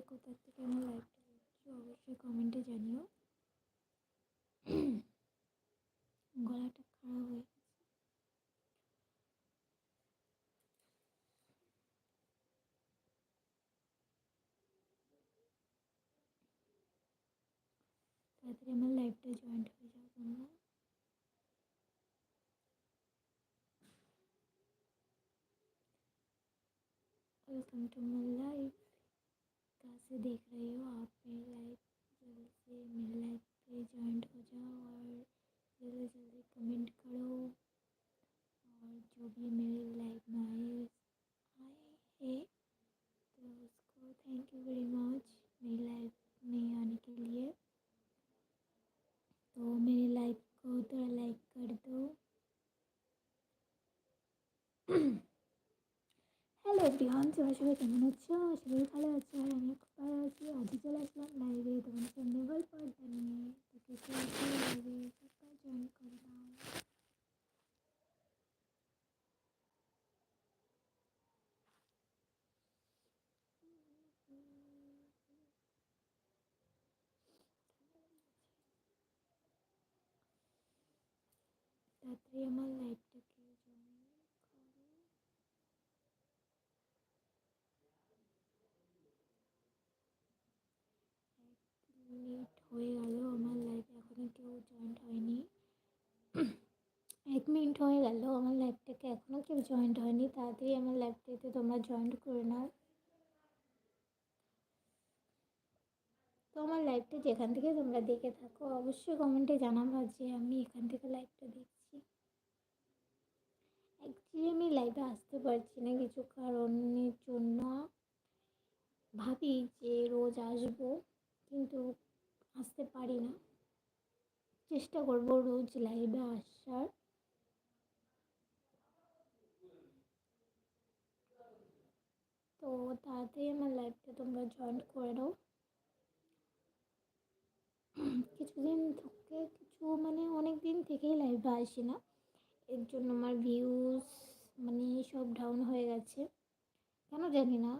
কে কোথার থেকে আমার লাইভটা দেখছ অবশ্যই কমেন্টে জানিও। গলাটা খারাপ হয়ে গেছে। তাড়াতাড়ি আমার লাইভটা জয়েন্ট হয়ে যাও তোমরা welcome to my life से देख रहे हो, आप मेरी लाइफ जल्दी से मेरी लाइफ पे ज्वाइंट हो जाओ और जल्दी जल्दी कमेंट करो और जो भी मेरी হ্যালো এভরিওয়ান তোমরা সবাই কেমন আছো আশা করি ভালো আছো, আর আমি খুব ভালো আছি। আজকে চলে আসলাম লাইভে তোমার সামনে গল্প নিয়ে। তো কে কে লাইভে জয়েন করে দাও। তাড়াতাড়ি আমার লাইভটাকে জয়েন করো মিনিট হয়ে গেল, আমার লাইভে এখনও কেউ জয়েন্ট হয়নি। এক মিনিট হয়ে গেল, আমার লাইভটাকে এখনও কেউ জয়েন্ট হয়নি। তাড়াতাড়ি আমার লাইভটাতে তোমরা জয়েন্ট করে নাও। তো আমার লাইভটা যেখান থেকে তোমরা দেখে থাকো, অবশ্যই কমেন্টে জানাব যে আমি এখান থেকে লাইভটা দেখছি। অ্যাকচুয়ালি আমি লাইভে আসতে পারছি না কিছু কারণের জন্য। ভাবি যে রোজ আসব, কিন্তু পারি না চেষ্টা করব রোজ লাইভে আসার। তো তাড়াতাড়ি আমার লাইভটা তোমরা জয়েন করে দাও কিছুদিন থেকে কিছু মানে অনেক দিন থেকেই লাইভে আসি না। এর জন্য আমার ভিউজ মানে সব ডাউন হয়ে গেছে। কেন জানি না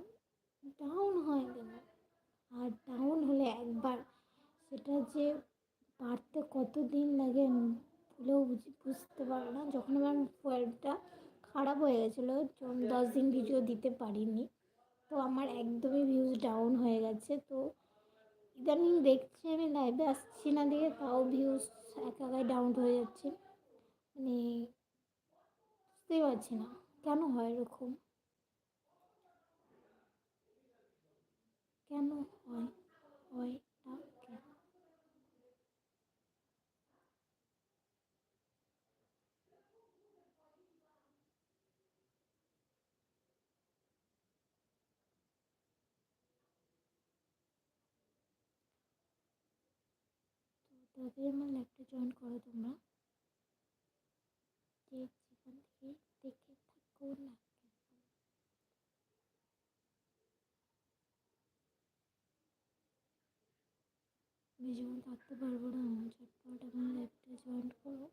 ডাউন হয় কেন? আর ডাউন হলে একবার সেটা যে বাড়তে কত দিন লাগে ভুলেও বুঝতে পারো না। যখন আমার মোবাইলটা খারাপ হয়ে গেছিল দশ দিন ভিডিও দিতে পারিনি, তো আমার একদমই ভিউজ ডাউন হয়ে গেছে। তো ইদানিং দেখছি আমি লাইভে আসছি না দিয়ে তাও ভিউজ একা একাই ডাউন হয়ে যাচ্ছে। মানে বুঝতেই পারছি না, কেন হয় এরকম? কেন হয়? হয়টা কেন তো তাদের আমার লাইভটা জয়েন করো তোমরা। যে যেখান থেকে দেখে থাকো না যখন থাকতে পারব না ঝটপট আমার লাইভটা জয়েন করো।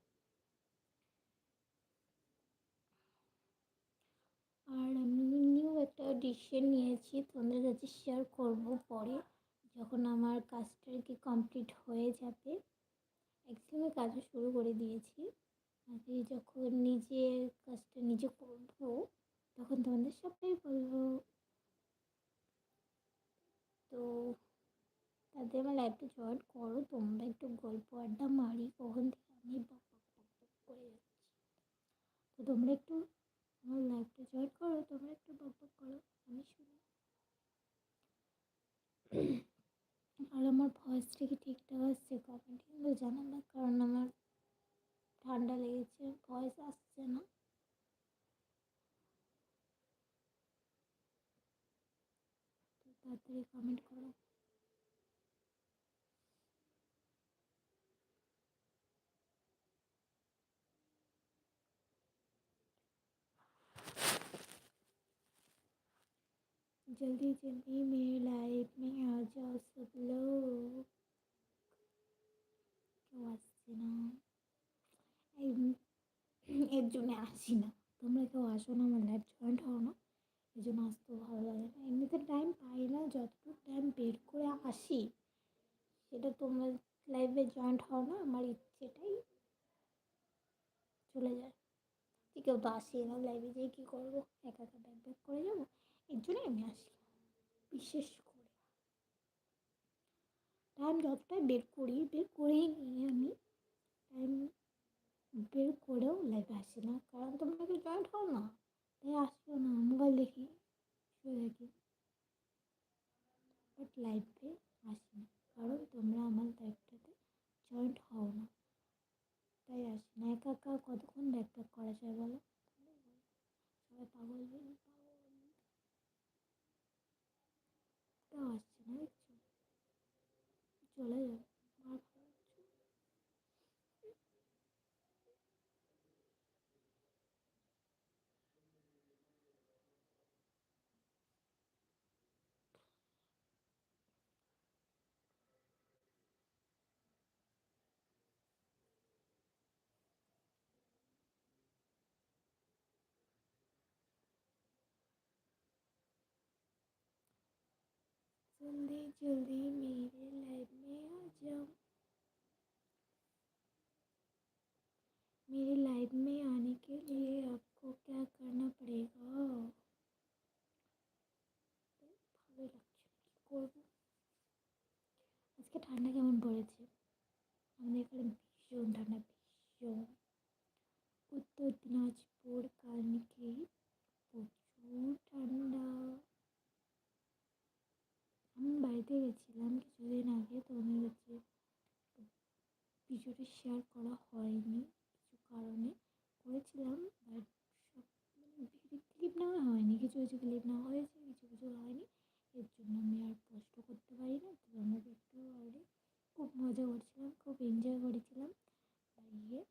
আর আমি নিউ একটা ডিসিশন নিয়েছি, তোমাদের কাছে শেয়ার করব পরে, যখন আমার কাজটা কি কমপ্লিট হয়ে যাবে। আমি কাজও শুরু করে দিয়েছি। আগে যখন নিজের কাজটা নিজে করব, তখন তোমাদের সবটাই বলব। তো তাদের আমার লাইভটা জয়েন করো, তোমরা একটু গল্প আড্ডা মারি, কখন থেকে আমি করে যাচ্ছি। তো তোমরা একটু আমার লাইভটা জয়েন করো, তোমরা একটু বক করো, আমি শুনি। আর আমার ভয়েসটা কি ঠিকঠাক আসছে? কমেন্ট কিন্তু জানাবা কারণ আমার ঠান্ডা লেগেছে, ভয়েস আসছে না। তাড়াতাড়ি কমেন্ট করো। जल्दी जल्दी मेरी लाइफ में आ जाओ सब लोग কেউ আসছে না এই এর জন্য আসি না তোমরা কেউ আসো না আমার লাইভ জয়েন্ট হও না এই জন্য আসতেও ভালো লাগে না এমনিতে টাইম পাই না যতটুকু টাইম বের করে আসি সেটা তোমরা লাইভে জয়েন্ট হও না আমার ইচ্ছেটাই চলে যায় যে কেউ তো আসি না লাইভে যেয়ে কী করবো একা একা ব্যাক ব্যাক করে যাবো এর জন্যই আমি আসি, বিশেষ করে। টাইম যতটাই বের করি, বের করেই নিই আমি। টাইম বের করেও লাইভে আসি না, কারণ তোমরা কি জয়েন্ট হও না, তাই আসিও না মোবাইল দেখি, শুয়ে থাকি। বাট লাইভে আসি না, কারণ তোমরা আমার লাইভটাতে জয়েন্ট হও না। তাই আসি না, একা একা কতক্ষণ ব্যাক প্যাক করা যায় বলো? সবাই পাগল পাগল তাও আসছে না চলে যাবে। जल्दी जल्दी मेरे लाइफ में आ जाओ मेरे लाइफ में आने के लिए आपको क्या करना पड़ेगा ভালোই লাগছে না কী করবো আজকে ঠান্ডা কেমন পড়েছে আমাদের এখানে ভীষণ ঠান্ডা ভীষণ উত্তর দিনাজপুর কালকে প্রচুর ঠান্ডা আমি বাড়িতে গেছিলাম কিছুদিন আগে তোমাদের হচ্ছে ভিডিওটি শেয়ার করা হয়নি কিছু কারণে। করেছিলাম বাট মানে ক্লিপ নেওয়া হয়নি, কিছু কিছু ক্লিপ নেওয়া হয়েছে কিছু কিছু হয়নি এর জন্য আমি আর পোস্ট করতে পারি না তো তোমরা দেখতেও পারি খুব মজা করছিলাম খুব এনজয় করেছিলাম গিয়ে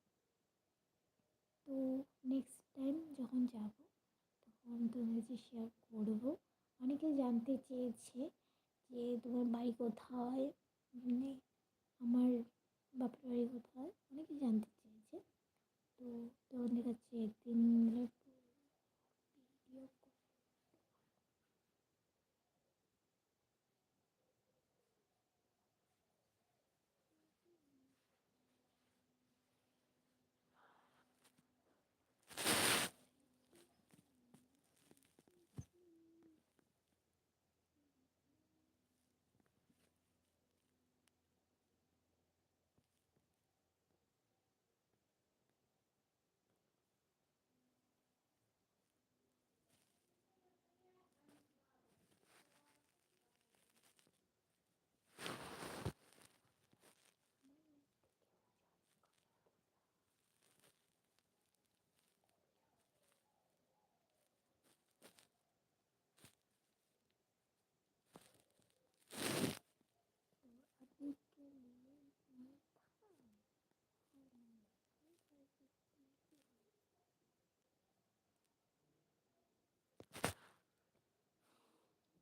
তো নেক্সট টাইম যখন যাব তখন তোমাদের কাছে শেয়ার করব অনেকে জানতে চেয়েছে যে তোমার বাড়ি কোথায় মানে আমার বাপের বাড়ি কোথায় অনেকে জানতে চেয়েছে। তো তোমাদের কাছে একদিন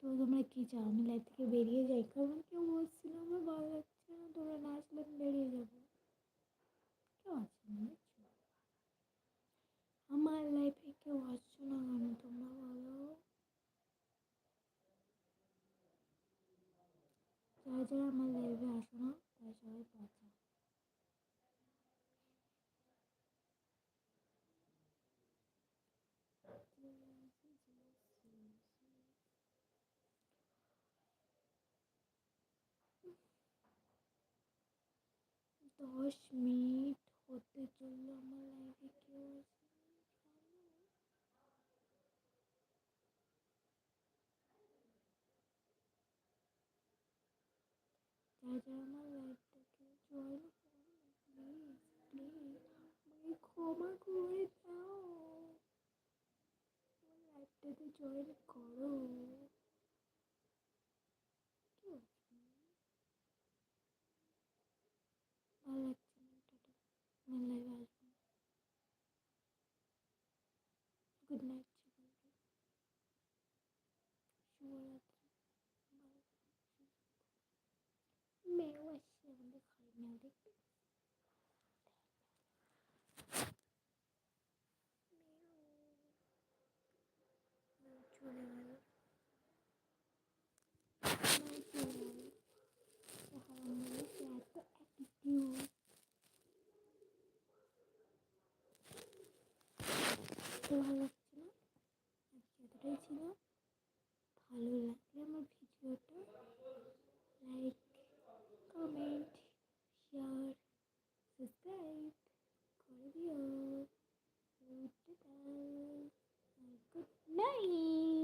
তো তোমরা কী চাও? আমি লাইফ থেকে বেরিয়ে যাই? কারণ কেউ বলছিল আমার ভালো লাগছে না, তোমরা না আসলে আমি বেরিয়ে যাব। কেউ আসছে না দেখছ আমার লাইফে কেউ আসছো না কেন তোমরা বলো যারা যারা আমার লাইফে আসো না তারা সবাই পচা দশ মিনিট হতে চলল আমার লাইফে কেউ যারা আমার লাইফটাকে জয়েন প্লিজ প্লিজ আমাকে ক্ষমা করে দাও। আমার লাইফটাতে জয়েন করো কি হচ্ছে? ভালো লাগছে না টাটা আমার লাইভে আসব গুড love. Good night.